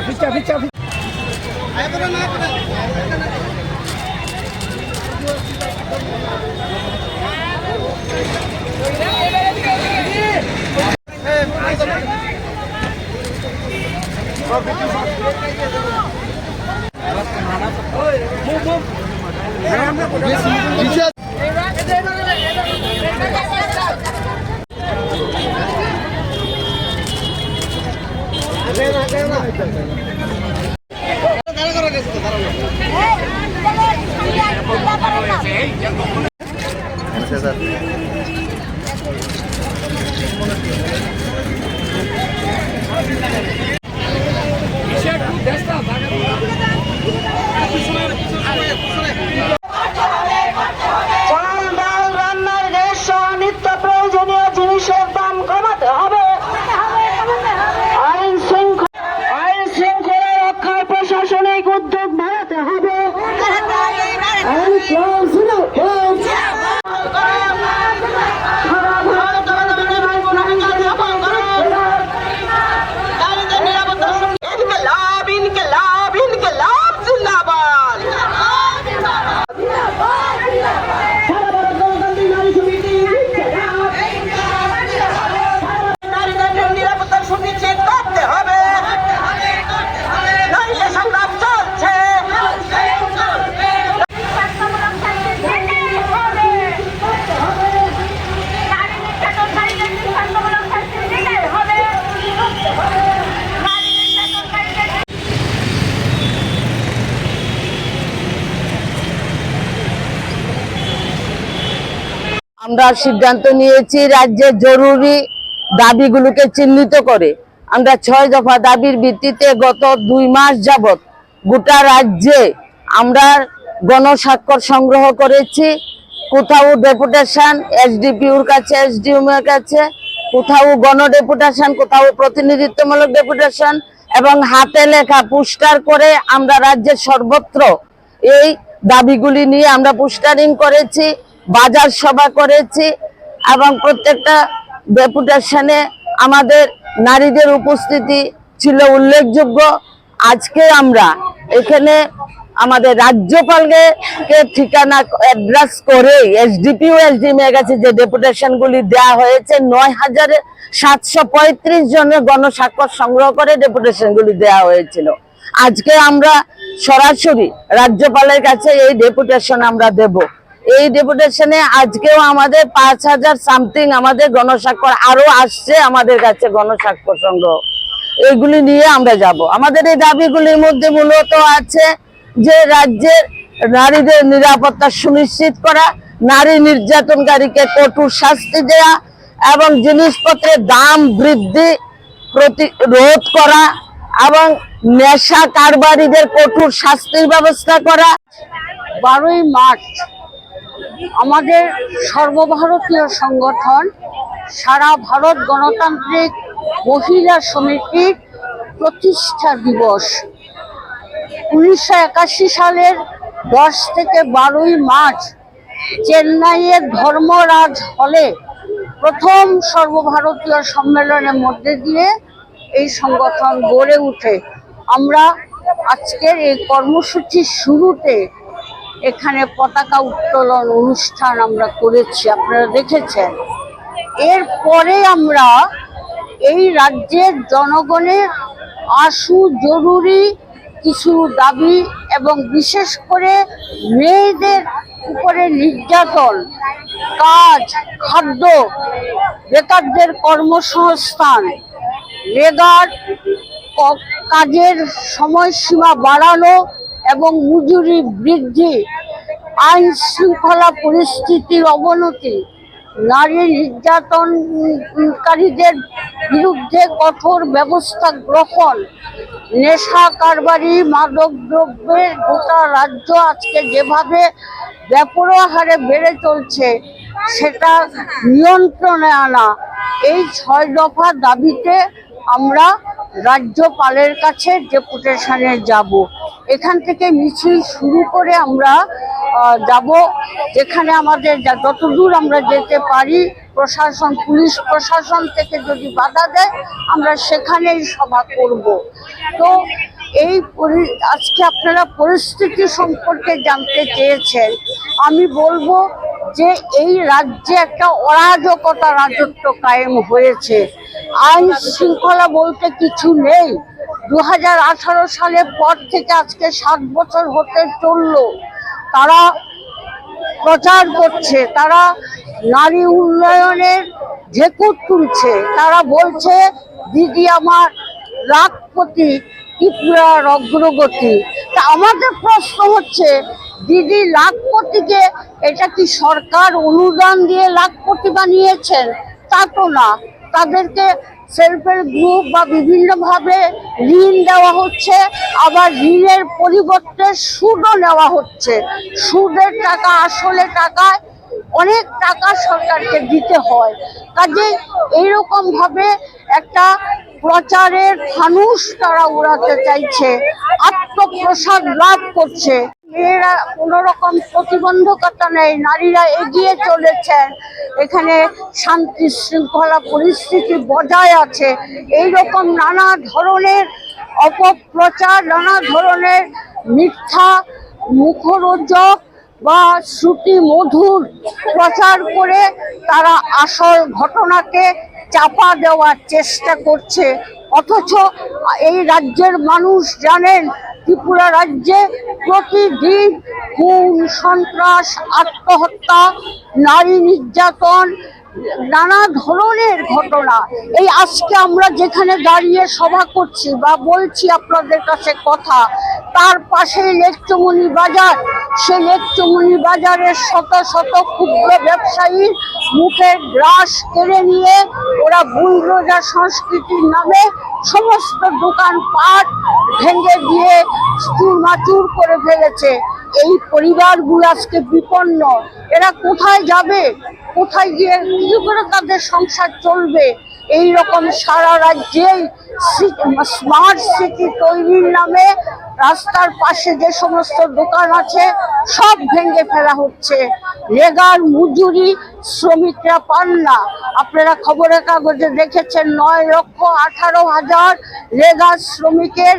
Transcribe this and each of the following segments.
পিছা 对对对。আমরা সিদ্ধান্ত নিয়েছি রাজ্যে জরুরি দাবিগুলোকে চিহ্নিত করে। আমরা ছয় দফা দাবির ভিত্তিতে গত দুই মাস যাবত গোটা রাজ্যে আমরা গণস্বাক্ষর সংগ্রহ করেছি। কোথাও ডেপুটেশন, এসডিপিউর কাছে এসডিএম এর কাছে, কোথাও গণ ডেপুটেশন, কোথাও প্রতিনিধিত্বমূলক ডেপুটেশন এবং হাতে লেখা পুস্টার করে আমরা রাজ্যের সর্বত্র এই দাবিগুলি নিয়ে আমরা পোস্টারিং করেছি। বাজার সভা করেছি এবং প্রত্যেকটা ডেপুটেশনে আমাদের নারীদের উপস্থিতি ছিল উল্লেখযোগ্য। আজকে আমরা এখানে আমাদের রাজ্যপালকে কে ঠিকানা অ্যাড্রেস করে এসডিপিও এসডিএম এর কাছে যে ডেপুটেশন গুলি দেওয়া হয়েছে, নয় হাজার সাতশো পঁয়ত্রিশ জনের গণস্বাক্ষর সংগ্রহ করে ডেপুটেশন গুলি দেওয়া হয়েছিল। আজকে আমরা সরাসরি রাজ্যপালের কাছে এই ডেপুটেশন আমরা দেব। এই ডেপুটেশনে আজকেও আমাদের পাঁচ হাজার সামথিং আমাদের গণস্বাক্ষর আরও আসছে আমাদের কাছে গণস্বাক্ষর সংগ্রহ এইগুলি নিয়ে আমরা যাব। আমাদের এই দাবিগুলির মধ্যে মূলত আছে যে রাজ্যের নারীদের নিরাপত্তা সুনিশ্চিত করা, নারী নির্যাতনকারীকে কঠোর শাস্তি দেয়া এবং জিনিসপত্রের দাম বৃদ্ধি, প্রতিরোধ করা এবং নেশা কারবারিদের কঠোর শাস্তির ব্যবস্থা করা। বারোই মার্চ আমাদের সর্বভারতীয় সংগঠন, সারা ভারত গণতান্ত্রিক মহিলা সমিতির প্রতিষ্ঠা দিবস। উনিশশো একাশি সালের দশ থেকে বারোই মার্চ চেন্নাইয়ের ধর্মরাজ হলে প্রথম সর্বভারতীয় সম্মেলনের মধ্যে দিয়ে এই সংগঠন গড়ে উঠে। আমরা আজকের এই কর্মসূচির শুরুতে এখানে পতাকা উত্তোলন অনুষ্ঠান আমরা করেছি, আপনারা দেখেছেন। এরপরে আমরা এই রাজ্যের জনগণের আশু জরুরি কিছু দাবি এবং বিশেষ করে মেয়েদের উপরে নির্যাতন, কাজ, খাদ্য, বেকারদের কর্মসংস্থান লেগার ক- কাজের সময়সীমা বাড়ানো এবং মজুরি বৃদ্ধি আইন শৃঙ্খলা পরিস্থিতির অবনতি, নারী নির্যাতনকারীদের বিরুদ্ধে কঠোর ব্যবস্থা গ্রহণ, নেশা, কারবারি মাদক দ্রব্যের গোটা রাজ্য আজকে যেভাবে ব্যাপরোয়া হারে বেড়ে চলছে, সেটা নিয়ন্ত্রণে আনা, এই ছয় দফা দাবিতে আমরা রাজ্যপালের কাছে ডেপুটেশনে যাব। এখান থেকে মিছিল শুরু করে আমরা যাব। যেখানে আমাদের যতদূর আমরা যেতে পারি, প্রশাসন, পুলিশ প্রশাসন থেকে যদি বাধা দেয়, আমরা সেখানেই সভা করব। তো এই আজকে আপনারা পরিস্থিতি সম্পর্কে জানতে চেয়েছেন। আমি বলব যে এই রাজ্যে একটা অরাজকতা রাজত্ব কায়েম হয়েছে। আইন শৃঙ্খলা বলতে কিছু নেই। দু হাজার আঠারো সালের পর থেকে আজকে সাত বছর হতে চলল। তারা প্রচার করছে, তারা নারী উন্নয়নের ঝেকুর তুলছে। তারা বলছে, দিদি আমার লাখপতি ত্রিপুরার অগ্রগতি তা আমাদের প্রশ্ন হচ্ছে, দিদি লাখপতিকে এটা কি সরকার অনুদান দিয়ে লাখপতি বানিয়েছেন? তা তো না। তাদেরকে সেলফ হেল্প গ্রুপ বা বিভিন্নভাবে ঋণ দেওয়া হচ্ছে, আবার ঋণের পরিবর্তে সুদও নেওয়া হচ্ছে। সুদের টাকা আসলে টাকায় অনেক টাকা সরকারকে দিতে হয়। কাজে এইরকম ভাবে একটা প্রচারের ফানুষ তারা উড়াতে চাইছে, আত্মপ্রসাদ লাভ করছে। মেয়েরা কোনো রকম প্রতিবন্ধকতা নেই, নারীরা এগিয়ে চলেছেন এখানে শান্তি শৃঙ্খলা পরিস্থিতি বজায় আছে। এই রকম নানা ধরনের অপপ্রচার, নানা ধরনের মিথ্যা, মুখরোচক বা শ্রুতি মধুর প্রচার করে তারা আসল ঘটনাকে চাপা দেওয়ার চেষ্টা করছে। অথচ এই রাজ্যের মানুষ জানেন ত্রিপুরা রাজ্যে প্রতিদিন খুন, সন্ত্রাস, আত্মহত্যা, নারী নির্যাতন, নানা ধরনের ঘটনা। এই আজকে আমরা যেখানে দাঁড়িয়ে সভা করছি বা বলছি আপনাদের কাছে কথা, তার পাশে লেকচমনি বাজার। সে লেকচমনি বাজারের শত শত ক্ষুদ্র ব্যবসায়ীর মুখের গ্রাস কেড়ে নিয়ে ওরা বুলডোজার সংস্কৃতির নামে সমস্ত দোকানপাট ভেঙে দিয়ে চুরমাচুর করে ফেলেছে। এই পরিবারগুলো আজকে বিপন্ন। এরা কোথায় যাবে? কোথায় গিয়ে কি করে তাদের সংসার চলবে? এই রকম সারা রাজ্যেই স্মার্ট সিটি তৈরির নামে রাস্তার পাশে যে সমস্ত দোকান আছে, সব ভেঙে ফেলা হচ্ছে। লেগার মজুরি শ্রমিকরা পান না। আপনারা খবরের কাগজে দেখেছেন, নয় লক্ষ আঠারো হাজার লেগার শ্রমিকের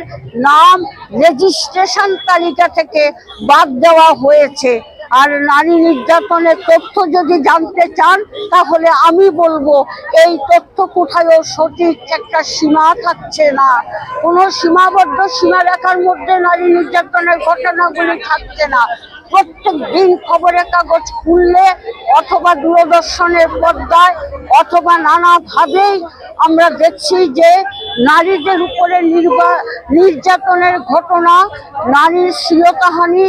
নাম রেজিস্ট্রেশন তালিকা থেকে বাদ দেওয়া হয়েছে। আর নারী নির্যাতনের তথ্য যদি জানতে চান, তাহলে আমি বলব, এই তথ্য কোথায়ও সঠিক একটা সীমা থাকছে না। কোনো সীমাবদ্ধ সীমারেখার মধ্যে নারী নির্যাতনের ঘটনাগুলি থাকছে না। প্রত্যেক দিন খবরের কাগজ খুললে অথবা দূরদর্শনের পর্দায় অথবা নানাভাবেই আমরা দেখছি যে নারীদের উপরে নির্যাতনের ঘটনা, নারীর স্বীয় কাহানি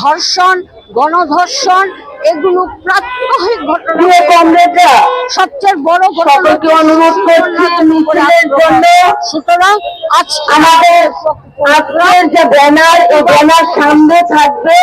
ধর্ষণ গণধর্ষণ এগুলো প্রাত্যহিক ঘটনা। কমরেডরা সবচেয়ে বড় সকলকে অনুরোধ করছি মিছিলের জন্য সুতরাং আজ আমাদের আজকের যে ব্যানার এই ব্যানার সামনে থাকবে।